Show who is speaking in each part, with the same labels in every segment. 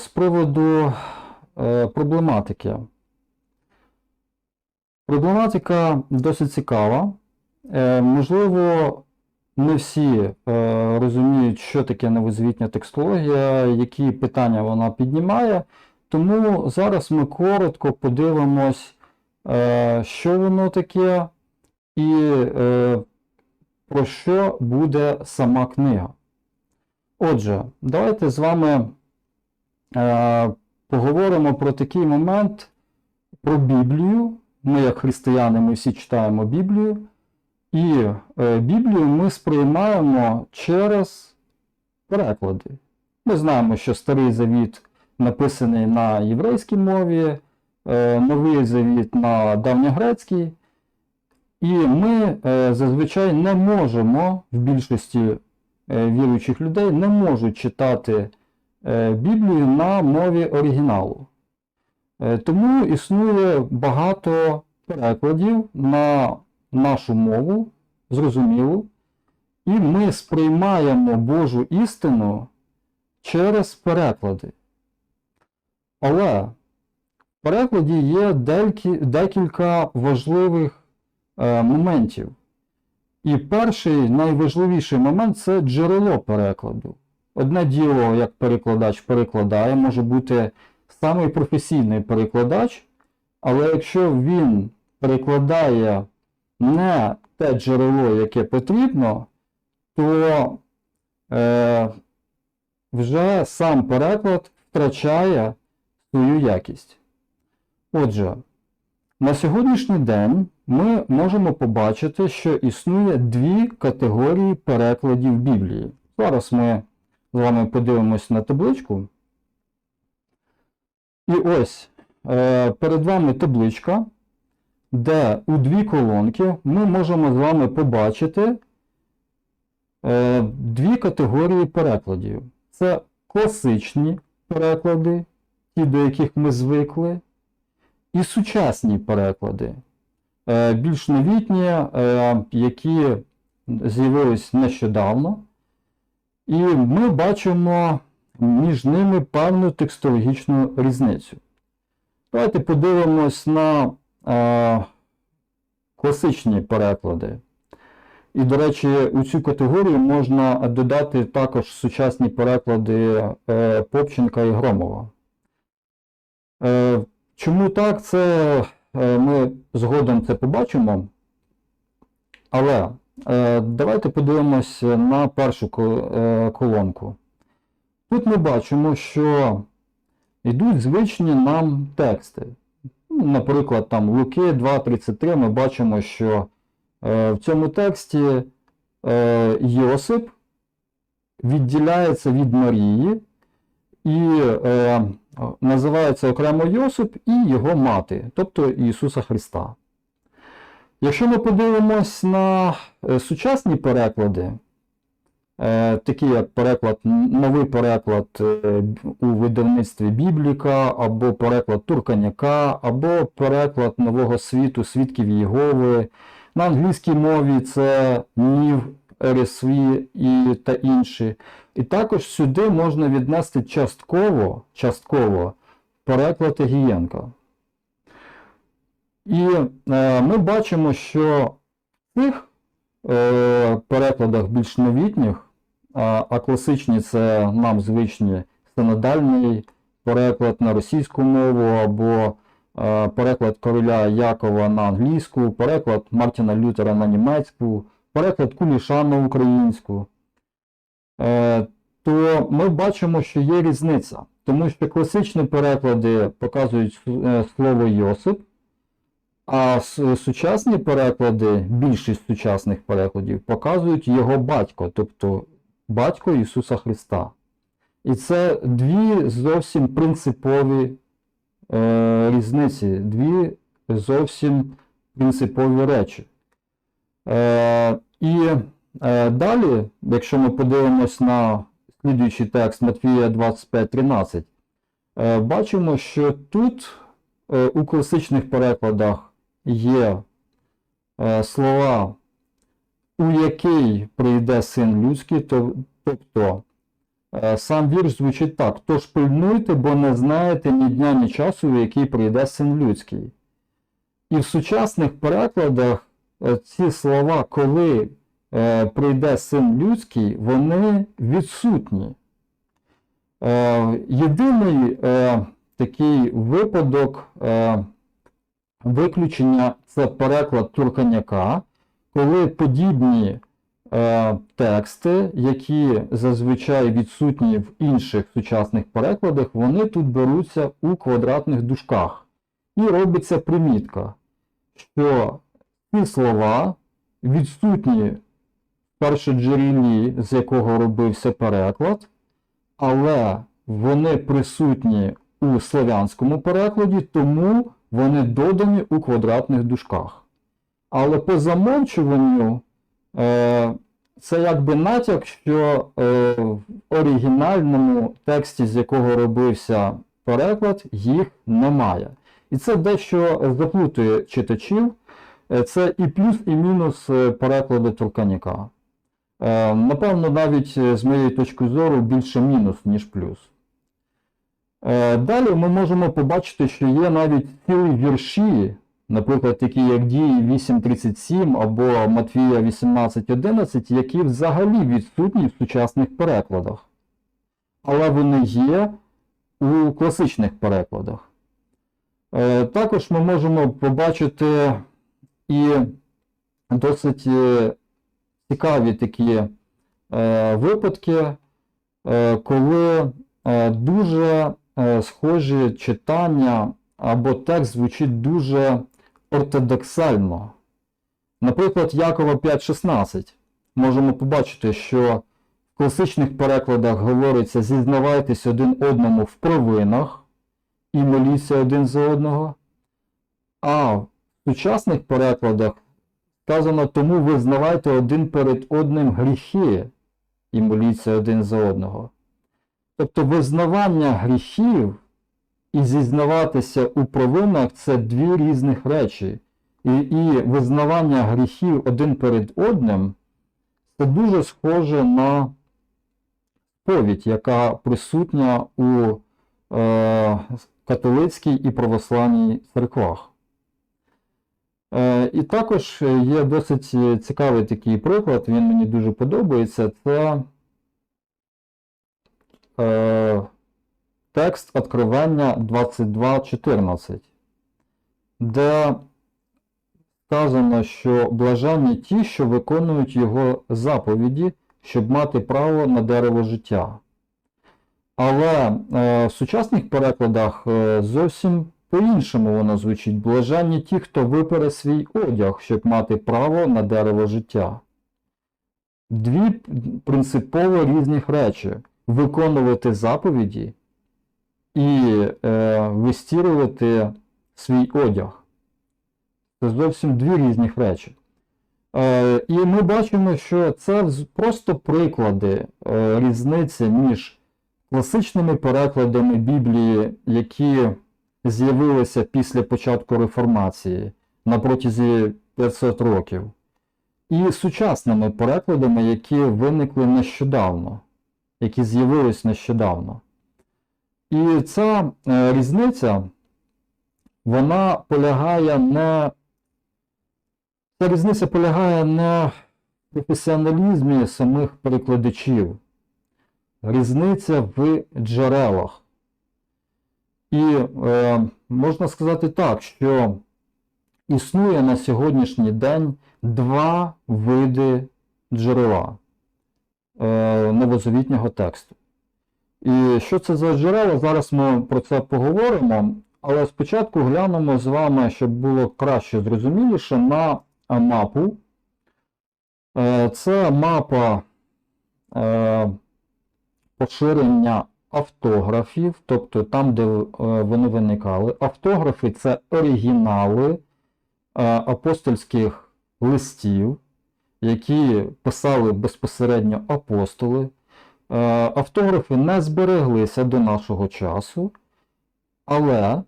Speaker 1: з приводу е, проблематики. Проблематика досить цікава. Е, Можливо, не всі е, розуміють, що таке новозвітня текстологія, які питання вона піднімає. Тому зараз ми коротко подивимось, що воно таке і про що буде сама книга. Отже, давайте з вами поговоримо про такий момент, про Біблію. Ми, як християни, ми всі читаємо Біблію. І е, Біблію ми сприймаємо через переклади. Ми знаємо, що Старий Завіт написаний на єврейській мові, е, Новий Завіт на давньогрецькій. І ми е, зазвичай не можемо в більшості е, віруючих людей не можуть читати е, Біблію на мові оригіналу. Е, Тому існує багато перекладів на нашу мову, зрозумілу, і ми сприймаємо Божу істину через переклади. Але в перекладі є декілька важливих е, моментів. І перший найважливіший момент це джерело перекладу. Одне діло, як перекладач перекладає, може бути самий професійний перекладач, але якщо він перекладає не те джерело, яке потрібно, то е, вже сам переклад втрачає свою якість. Отже, на сьогоднішній день ми можемо побачити, що існує дві категорії перекладів Біблії. Зараз ми з вами подивимось на табличку. І ось е, перед вами табличка, де у дві колонки ми можемо з вами побачити е, дві категорії перекладів. Це класичні переклади, ті, до яких ми звикли, і сучасні переклади, е, більш новітні, які з'явились нещодавно. І ми бачимо між ними певну текстологічну різницю. Давайте подивимось на е, класичні переклади. І, до речі, у цю категорію можна додати також сучасні переклади е, Попченка і Громова. Е, чому так? Це е, ми згодом це побачимо. Але давайте подивимось на першу е, колонку. Тут ми бачимо, що йдуть звичні нам тексти. Наприклад, там Луки 2.33 ми бачимо, що е, в цьому тексті е, Йосип відділяється від Марії і е, називається окремо Йосип і його мати, тобто Ісуса Христа. Якщо ми подивимось на е, сучасні переклади, е, такі як переклад, новий переклад е, у видавництві Бібліка, або переклад Турканяка, або переклад Нового світу Свідків Єгови. На англійській мові це Нів, RSV і та інші. І також сюди можна віднести частково, частково переклад Гієнка. І е, ми бачимо, що в цих е, перекладах більш новітніх, а, а класичні це нам звичні синодальний переклад на російську мову, або е, переклад короля Якова на англійську, переклад Мартіна Лютера на німецьку, переклад Куліша на українську. Е, то ми бачимо, що є різниця, тому що класичні переклади показують е, слово Йосип, а сучасні переклади, більшість сучасних перекладів, показують його батько, тобто батько Ісуса Христа. І це дві зовсім принципові е, різниці, дві зовсім принципові речі. Е, і е, далі, якщо ми подивимось на слідуючий текст Матвія 25.13, е, бачимо, що тут е, у класичних перекладах є е, слова, у який прийде син людський, то- тобто Сам вірш звучить так: Тож пильнуйте, бо не знаєте ні дня, ні часу, в який прийде син людський. І в сучасних перекладах е, ці слова, коли прийде син людський, вони відсутні. Єдиний такий випадок виключення це переклад Турканяка, коли подібні е, тексти, які зазвичай відсутні в інших сучасних перекладах, вони тут беруться у квадратних дужках. І робиться примітка, що ці слова відсутні в першоджерелі, з якого робився переклад, але вони присутні у слов'янському перекладі, тому вони додані у квадратних дужках. Але по замовчуванню е, це якби натяк, що е, в оригінальному тексті, з якого робився переклад, їх немає. І це дещо заплутує читачів. Е, Це і плюс, і мінус е, перекладу Турканіка. Е, Напевно, навіть з моєї точки зору більше мінус, ніж плюс. Е, Далі ми можемо побачити, що є навіть цілі вірші, наприклад, такі як Дії 8.37 або Матвія 18.11, які взагалі відсутні в сучасних перекладах. Але вони є у класичних перекладах. Е, Також ми можемо побачити і досить е, цікаві такі випадки, коли дуже схожі читання або текст звучить дуже ортодоксально. Наприклад, Якова 5.16. Можемо побачити, що в класичних перекладах говориться зізнавайтесь один одному в провинах і моліться один за одного. А в сучасних перекладах сказано тому визнавайте один перед одним гріхи і моліться один за одного. Тобто визнавання гріхів і зізнаватися у провинах це дві різних речі. І, і визнавання гріхів один перед одним це дуже схоже на сповідь, яка присутня у е, католицькій і православній церквах. Е, і також є досить цікавий такий приклад, він мені дуже подобається. Це е, текст Откровення 22.14, де сказано, що блаженні ті, що виконують його заповіді, щоб мати право на дерево життя. Але е, в сучасних перекладах е, зовсім по-іншому воно звучить. Блаженні ті, хто випере свій одяг, щоб мати право на дерево життя. Дві принципово різних речі: виконувати заповіді і е, вистірювати свій одяг. Це зовсім дві різних речі. Е, і ми бачимо, що це просто приклади е, різниці між класичними перекладами Біблії, які з'явилися після початку реформації на протязі 500 років, і сучасними перекладами, які виникли нещодавно, які з'явились нещодавно. І ця е, різниця, вона полягає не Ця різниця полягає не в професіоналізмі самих перекладачів, різниця в джерелах. І е, можна сказати так, що існує на сьогоднішній день два види джерела новозавітнього тексту. І що це за джерела? Зараз ми про це поговоримо, але спочатку глянемо з вами, щоб було краще зрозуміліше, на е, мапу. Е, Це мапа е, поширення автографів, тобто там, де е, вони виникали. Автографи це оригінали е, апостольських листів, які писали безпосередньо апостоли. Е, Автографи не збереглися до нашого часу, але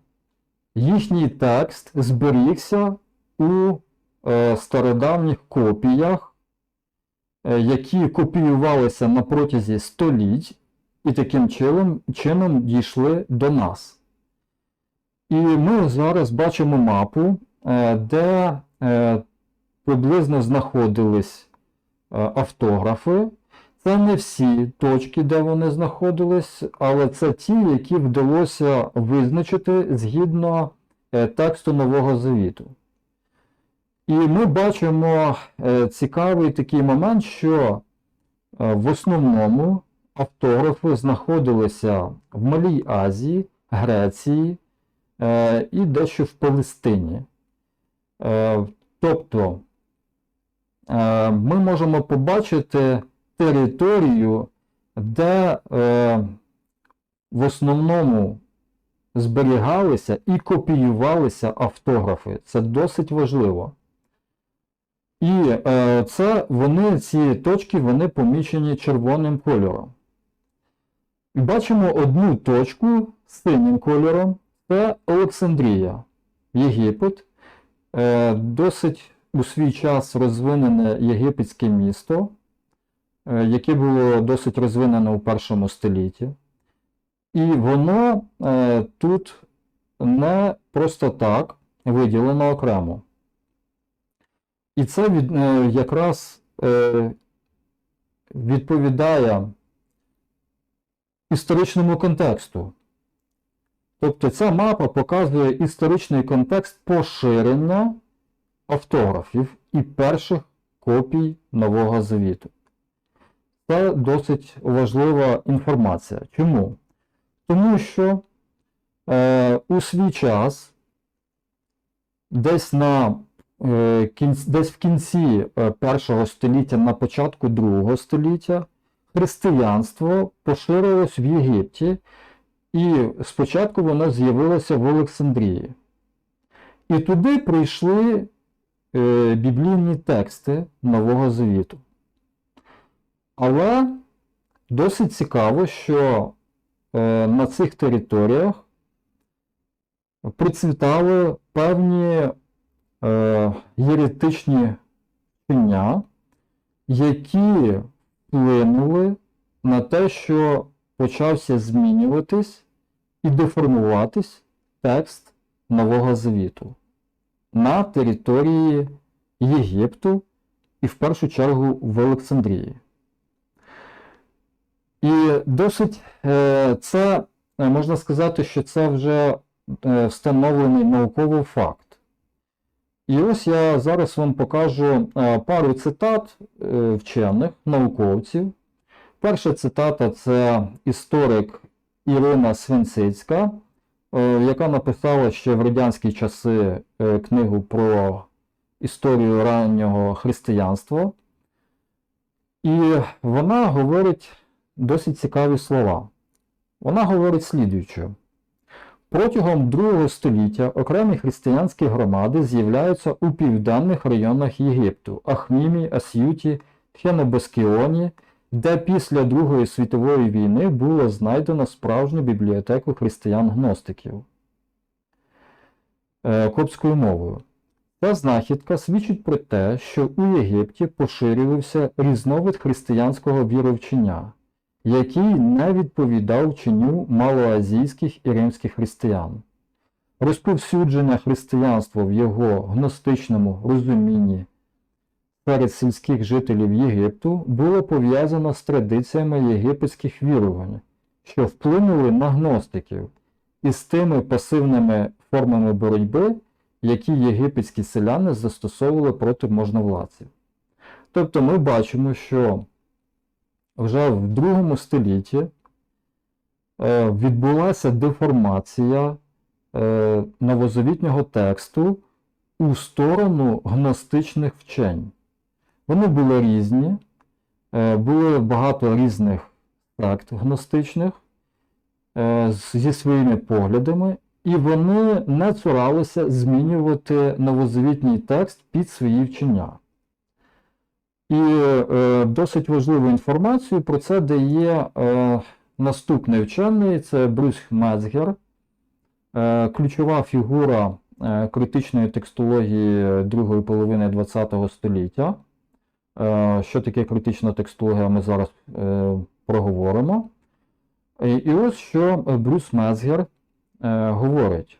Speaker 1: їхній текст зберігся у е, стародавніх копіях, е, які копіювалися на протязі століть і таким чином, чином дійшли до нас. І ми зараз бачимо мапу, де приблизно знаходились е, автографи. Це не всі точки, де вони знаходились, але це ті, які вдалося визначити згідно е, тексту Нового Завіту. І ми бачимо е, цікавий такий момент, що в основному автографи знаходилися в Малій Азії, Греції і дещо в Палестині. Тобто ми можемо побачити територію, де е, в основному зберігалися і копіювалися автографи. Це досить важливо. І е, це вони, ці точки, вони помічені червоним кольором. І бачимо одну точку з синім кольором. Це Олександрія, Єгипет. Е, досить у свій час розвинене єгипетське місто, е, яке було досить розвинене у першому столітті. І воно е, тут не просто так виділено окремо. І це від, е, якраз відповідає історичному контексту. Тобто ця мапа показує історичний контекст поширення автографів і перших копій Нового Завіту. Це досить важлива інформація. Чому? Тому що е, у свій час, десь на е, кінць, десь в кінці е, першого століття, на початку другого століття, християнство поширилось в Єгипті, і спочатку воно з'явилося в Олександрії. І туди прийшли біблійні тексти Нового Завіту. Але досить цікаво, що е, на цих територіях процвітали певні е, єретичні вчення, які вплинули на те, що почався змінюватись і деформуватись текст Нового Завіту на території Єгипту і в першу чергу в Олександрії. І досить е, це е, можна сказати, що це вже е, встановлений науковий факт. І ось я зараз вам покажу пару цитат вчених, науковців. Перша цитата це історик Ірина Свинцицька, яка написала ще в радянські часи е, книгу про історію раннього християнства. І вона говорить досить цікаві слова. Вона говорить слідуюче. Протягом другого століття окремі християнські громади з'являються у південних районах Єгипту Ахмімі, Асюті, Хенобаскіоні, де після Другої світової війни було знайдено справжню бібліотеку християн-гностиків е, копською мовою. Ця знахідка свідчить про те, що у Єгипті поширювався різновид християнського віровчення, який не відповідав вченню малоазійських і римських християн. Розповсюдження християнства в його гностичному розумінні серед сільських жителів Єгипту було пов'язано з традиціями єгипетських вірувань, що вплинули на гностиків і з тими пасивними формами боротьби, які єгипетські селяни застосовували проти можновладців. Тобто ми бачимо, що вже в другому столітті е, відбулася деформація е, новозавітнього тексту у сторону гностичних вчень. Вони були різні, е, було багато різних сект гностичних е, зі своїми поглядами, і вони не цуралися змінювати новозавітній текст під свої вчення. І е, досить важливу інформацію про це дає е, наступний вчений, це Брюс Мецгер, е, ключова фігура е, критичної текстології другої половини ХХ століття. Е, що таке критична текстологія, ми зараз е, проговоримо. І, ось що Брюс Мезгер е, говорить.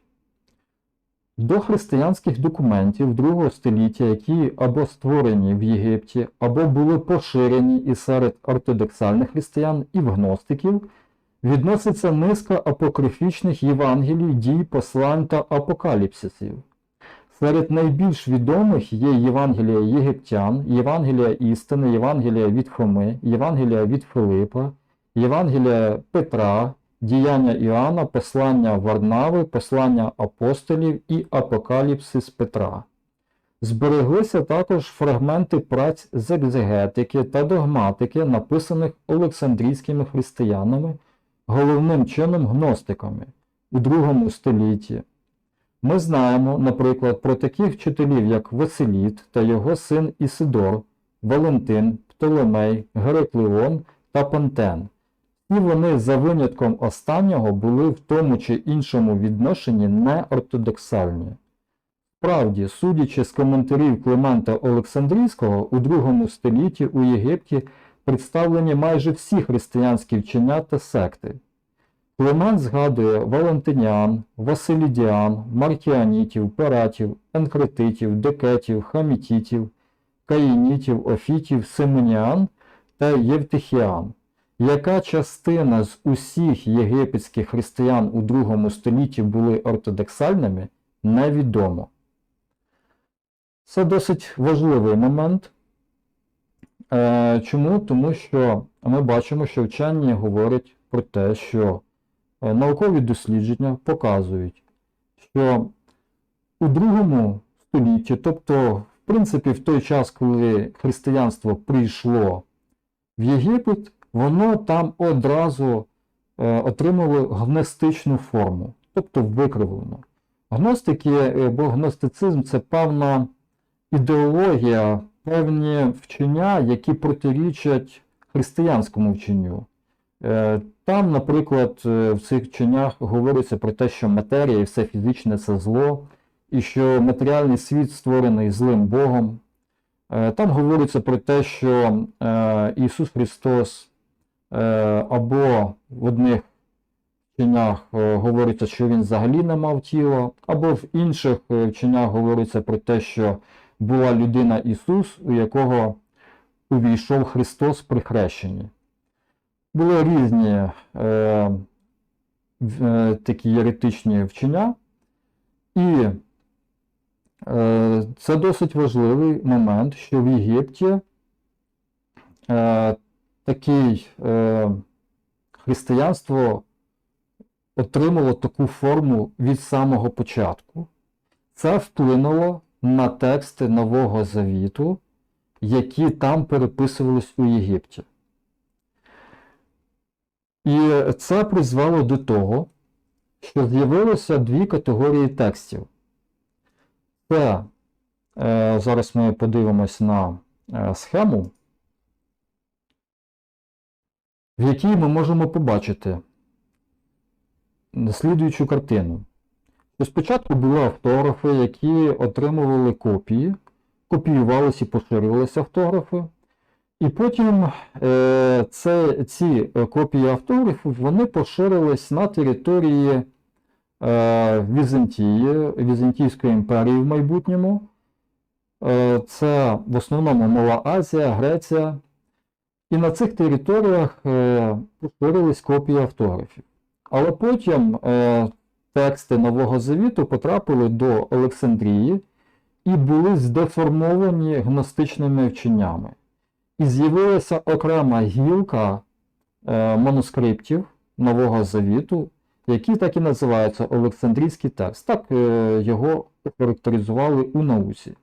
Speaker 1: До християнських документів другого століття, які або створені в Єгипті, або були поширені і серед ортодоксальних християн і в гностиків, відноситься низка апокрифічних Євангелій, дій, послань та апокаліпсисів. Серед найбільш відомих є Євангелія єгиптян, Євангелія істини, Євангелія від Хоми, Євангелія від Филипа, Євангелія Петра, Діяння Іоанна, Послання Варнави, Послання апостолів і Апокаліпсис Петра. Збереглися також фрагменти праць з екзегетики та догматики, написаних Олександрійськими християнами, головним чином гностиками у другому столітті. Ми знаємо, наприклад, про таких вчителів, як Василіт та його син Ісидор, Валентин, Птолемей, Гераклеон та Пантен. І вони за винятком останнього були в тому чи іншому відношенні неортодоксальні. Справді, судячи з коментарів Климента Олександрійського, у другому столітті у Єгипті представлені майже всі християнські вчення та секти. Климент згадує Валентиніан, Василідіан, Маркіанітів, Ператів, Енкретитів, Декетів, Хамітітів, Каїнітів, Офітів, Симоніан та Євтихіан. Яка частина з усіх єгипетських християн у другому столітті були ортодоксальними, невідомо. Це досить важливий момент. Е, Чому? Тому що ми бачимо, що вчені говорять про те, що наукові дослідження показують, що у другому столітті, тобто, в принципі, в той час, коли християнство прийшло в Єгипет, воно там одразу е, отримало гностичну форму, тобто викривлену. Гностики, е, бо гностицизм це певна ідеологія, певні вчення, які протирічать християнському вченню. Е, Там, наприклад, е, в цих вченнях говориться про те, що матерія і все фізичне це зло, і що матеріальний світ створений злим Богом. Е, Там говориться про те, що Ісус Христос або в одних вченнях говориться, що Він взагалі не мав тіла, або в інших вченнях говориться про те, що була людина Ісус, у якого увійшов Христос при хрещенні. Були різні е, е, такі єретичні вчення, і е, це досить важливий момент, що в Єгипті е, такий е, християнство отримало таку форму від самого початку. Це вплинуло на тексти Нового Завіту, які там переписувались у Єгипті. І це призвело до того, що з'явилося дві категорії текстів. Це е, зараз ми подивимось на е, схему, в якій ми можемо побачити слідуючу картину. Спочатку були автографи, які отримували копії, копіювалися і поширювалися автографи. І потім е, це, ці е, копії автографів вони поширились на території е, Візантії, Візантійської імперії в майбутньому. Це в основному Мала Азія, Греція. І на цих територіях поширились копії автографів. Але потім тексти Нового Завіту потрапили до Олександрії і були здеформовані гностичними вченнями. І з'явилася окрема гілка е, манускриптів Нового Завіту, які так і називаються Олександрійський текст. Так е, його охарактеризували у науці.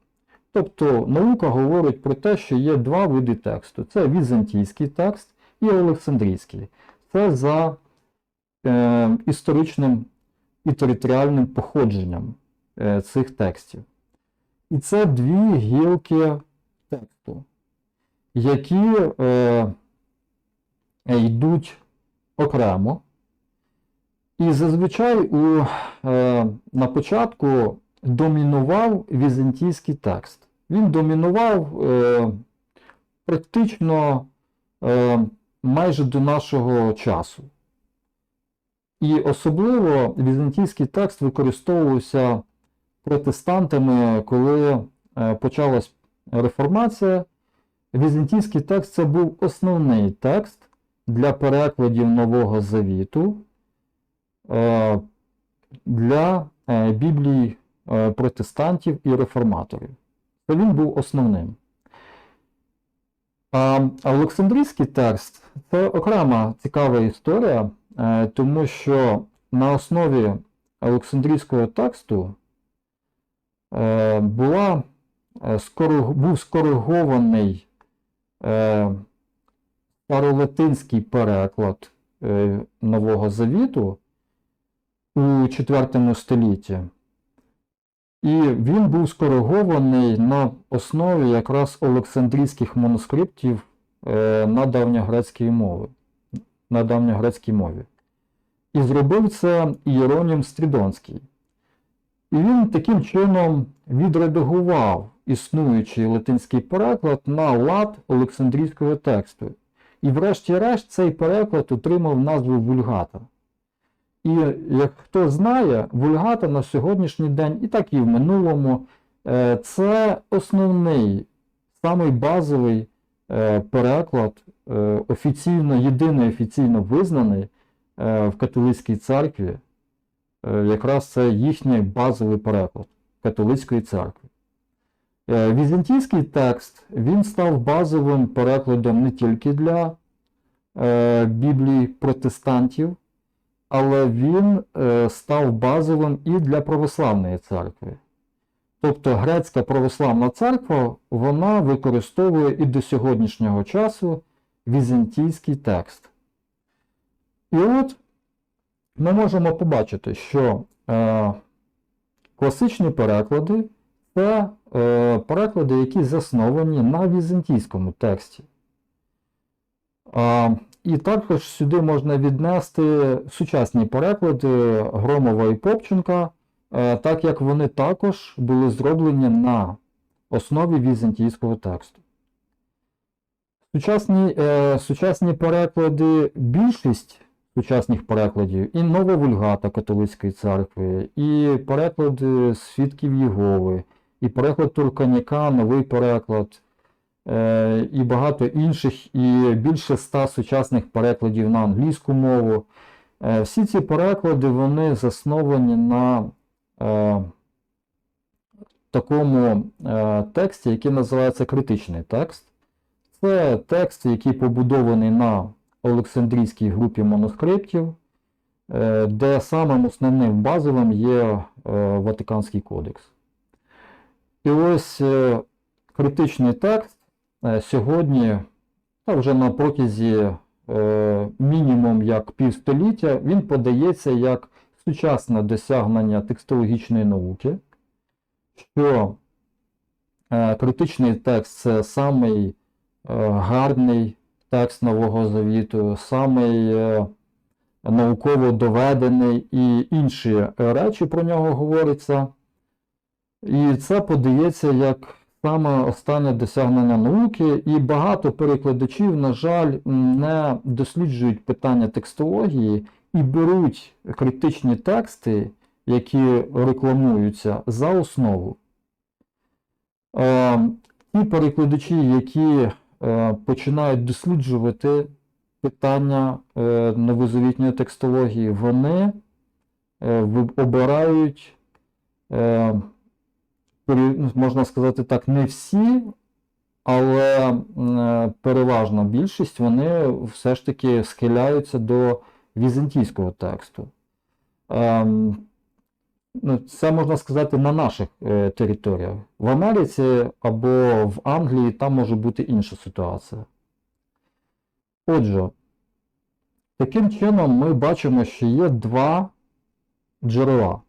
Speaker 1: Тобто наука говорить про те, що є два види тексту: це візантійський текст і Олександрійський. Це за е, історичним і територіальним походженням е, цих текстів. І це дві гілки тексту, які е, йдуть окремо. І зазвичай у, е, на початку домінував візантійський текст. Він домінував е, практично е, майже до нашого часу. І особливо візантійський текст використовувався протестантами, коли е, почалась реформація. Візантійський текст це був основний текст для перекладів Нового Завіту е, для е, Біблії е, протестантів і реформаторів. Це він був основним. А Олександрійський текст це окрема цікава історія, тому що на основі Олександрійського тексту була, був скоригований е, старолатинський переклад е, Нового Завіту у IV столітті. І він був скоригований на основі якраз Олександрійських манускриптів е, на давньогрецькій мові. На давньогрецькій мові. І зробив це Іеронім Стрідонський. І він таким чином відредагував існуючий латинський переклад на лад Олександрійського тексту. І врешті-решт цей переклад отримав назву Вульгата. І як хто знає, Вульгата на сьогоднішній день, і так і в минулому, е, це основний, самий базовий е, переклад, е, офіційно, єдиний офіційно визнаний в католицькій церкві. Якраз це їхній базовий переклад католицької церкви. Е, Візантійський текст він став базовим перекладом не тільки для е, Біблії протестантів, але він е, став базовим і для православної церкви. Тобто грецька православна церква вона використовує і до сьогоднішнього часу візантійський текст. І от ми можемо побачити, що е, класичні переклади це е, переклади, які засновані на візантійському тексті. І також сюди можна віднести сучасні переклади Громова і Попченка, е, так як вони також були зроблені на основі візантійського тексту. Сучасні, е, сучасні переклади, більшість сучасних перекладів, і нова вульгата католицької церкви, і переклади свідків Єгови, і переклад Турканяка, новий переклад, е, і багато інших, і більше ста сучасних перекладів на англійську мову. Е, Всі ці переклади вони засновані на е, такому тексті, який називається критичний текст. Це текст, який побудований на Олександрійській групі манускриптів, де самим основним базовим є Ватиканський кодекс. І ось е, критичний текст е, сьогодні, та вже на протязі е, мінімум як півстоліття, він подається як сучасне досягнення текстологічної науки, що критичний текст це самий гарний текст Нового Завіту, самий науково доведений і інші речі про нього говориться. І це подається як саме останнє досягнення науки, і багато перекладачів, на жаль, не досліджують питання текстології і беруть критичні тексти, які рекламуються, за основу. Е, Ті перекладачі, які е, починають досліджувати питання е, новозавітньої текстології, вони обирають, можна сказати так, не всі, але е, переважна більшість вони все ж таки схиляються до візантійського тексту. Ем, ну, це можна сказати на наших е, територіях. В Америці або в Англії там може бути інша ситуація. Отже, таким чином ми бачимо, що є два джерела.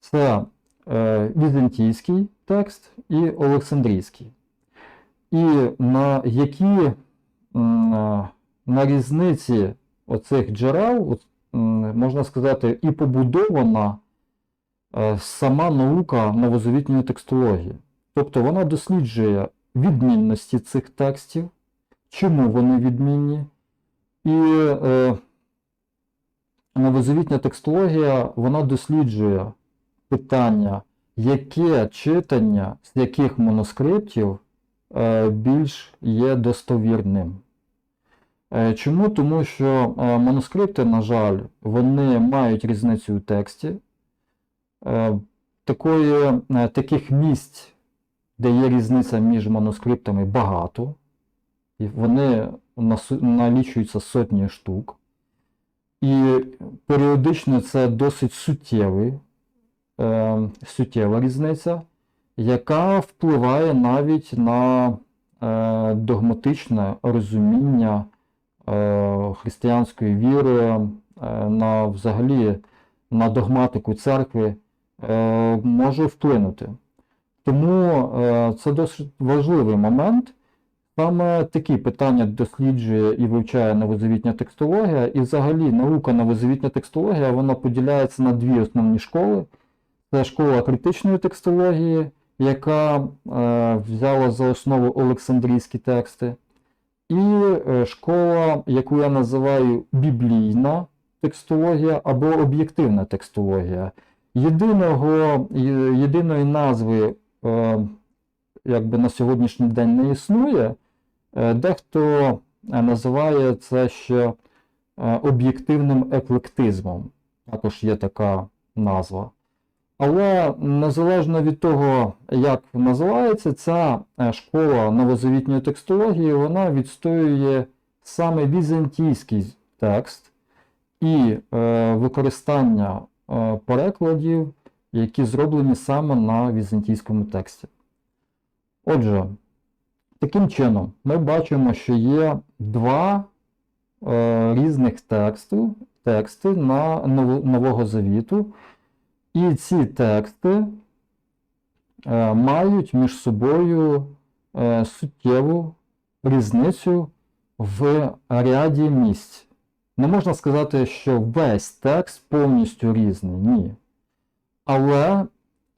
Speaker 1: Це візантійський текст і Олександрійський. І на які е, на різниці оцих джерел, можна сказати, і побудована е, сама наука новозавітньої текстології. Тобто вона досліджує відмінності цих текстів, чому вони відмінні, і е, новозавітня текстологія вона досліджує питання, яке читання з яких манускриптів е, більш є достовірним. Е, Чому? Тому що е, манускрипти, на жаль, вони мають різницю у тексті. Такої, таких місць, де є різниця між манускриптами, багато. І вони налічуються сотні штук. І періодично це досить суттєвий, е, суттєва різниця, яка впливає навіть на е, догматичне розуміння е, християнської віри, е, на взагалі на догматику церкви е, може вплинути. Тому е, це досить важливий момент. Саме такі питання досліджує і вивчає новозавітня текстологія, і взагалі наука новозавітня текстологія вона поділяється на дві основні школи. Це школа критичної текстології, яка е, взяла за основу Олександрійські тексти, і е, школа, яку я називаю біблійна текстологія або об'єктивна текстологія. Єдиного, єдиної назви е, якби на сьогоднішній день не існує. Е, Дехто називає це ще е, об'єктивним еклектизмом. Також є така назва. Але незалежно від того, як називається, ця е, школа новозавітньої текстології, вона відстоює саме візантійський текст і е, використання е, перекладів, які зроблені саме на візантійському тексті. Отже, таким чином, ми бачимо, що є два е, різних тексту, тексти на Ново- Нового Завіту, і ці тексти е, мають між собою е, суттєву різницю в ряді місць. Не можна сказати, що весь текст повністю різний, ні. Але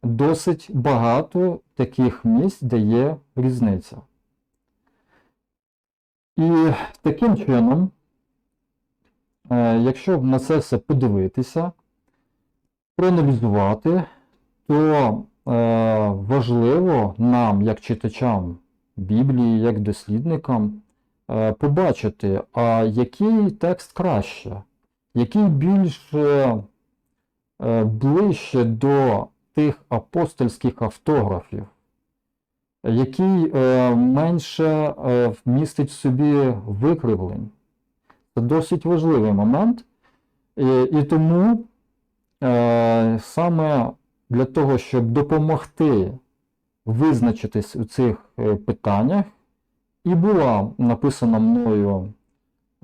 Speaker 1: досить багато таких місць, де є різниця. І таким чином, е, якщо на це все подивитися, проаналізувати, то е, важливо нам, як читачам Біблії, як дослідникам, е, побачити, а який текст краще, який більш е, е, ближче до тих апостольських автографів, який е, менше е, містить в собі викривлень. Це досить важливий момент. І, і тому саме для того, щоб допомогти визначитись у цих е, питаннях, і була написана мною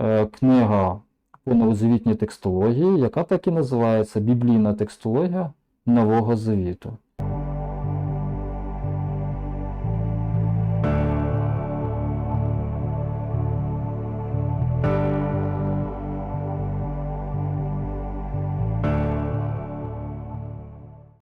Speaker 1: е, книга по новозавітній текстології, яка так і називається Біблійна текстологія Нового Завіту.